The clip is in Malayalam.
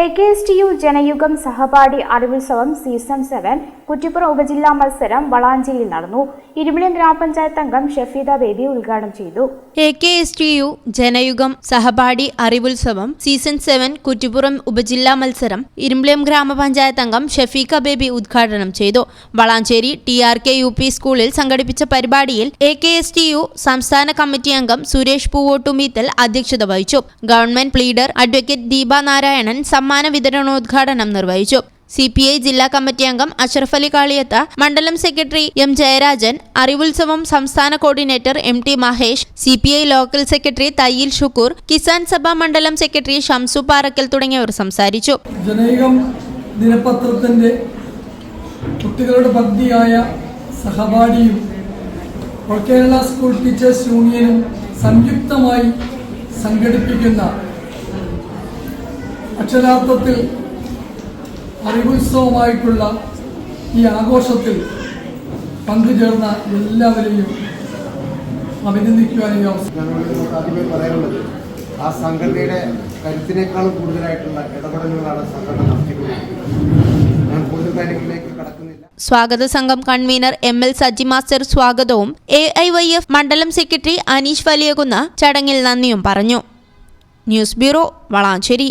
A K S T U Janayugam Sahapathi Arivulsavam season seven Kuttippuram ഉപജില്ലാ മത്സരം വളാഞ്ചേരിയിൽ നടന്നു. ഇരുമിളിയം ഗ്രാമപഞ്ചായത്ത് അംഗം ഷഫീദ ബേബി ഉദ്ഘാടനം ചെയ്തു. A K S T U Janayugam Sahapathi Arivulsavam season seven Kuttippuram ഉപജില്ലാ മത്സരം ഇരുമ്പിളിയം ഗ്രാമപഞ്ചായത്ത് അംഗം ഷഫീഖ ബേബി ഉദ്ഘാടനം ചെയ്തു. Valanchery T R K U P സ്കൂളിൽ സംഘടിപ്പിച്ച പരിപാടിയിൽ A K S T U സംസ്ഥാന കമ്മിറ്റി അംഗം സുരേഷ് പൂവോട്ടുമീത്തൽ അധ്യക്ഷത വഹിച്ചു. Government pleader advocate Deepa Narayanan സമ്മാന വിതരണോദ്ഘാടനം നിർവഹിച്ചു. സി പി ഐ ജില്ലാ കമ്മിറ്റി അംഗം അഷറഫ് അലി കാളിയത്ത മണ്ഡലം സെക്രട്ടറി എം ജയരാജൻ അറിവുത്സവം സംസ്ഥാന coordinator M T Mahesh C P I local secretary Thayyil Shukoor Kisan Sabha മണ്ഡലം സെക്രട്ടറി ഷംസു പാറക്കൽ തുടങ്ങിയവർ സംസാരിച്ചു. ദിനപത്രത്തിന്റെ കുട്ടികളുടെ പദ്ധതിയായ സഹപാഠിയും കേരള സ്കൂൾ ടീച്ചേഴ്സ് യൂണിയനും സംയുക്തമായി സംഘടിപ്പിക്കുന്ന അക്ഷരാർത്ഥത്തിൽ അറിവുത്സവമായിട്ടുള്ള ഈ ആഘോഷത്തിൽ പങ്കുചേർന്ന എല്ലാവരെയും അഭിനന്ദിക്കുവാൻ ഈ അവസരം ഞങ്ങളോട് ആദ്യമേ പറയാനുള്ളത് ആ സംഘടനയുടെ കരുത്തിനേക്കാളും കൂടുതലായിട്ടുള്ള ഇടപെടലുകളാണ് സംഘടന നടത്തിക്കൊണ്ടിരിക്കുന്നത്. ഞാൻ കൂടുതൽ കാര്യങ്ങളിലേക്ക് കടക്കുന്നില്ല. സ്വാഗത സംഘം convener M L Saji master സ്വാഗതവും എ ഐ വൈ എഫ് മണ്ഡലം സെക്രട്ടറി അനീഷ് വലിയകുന്ന ചടങ്ങിൽ നന്ദിയും പറഞ്ഞു. News bureau Valanchery.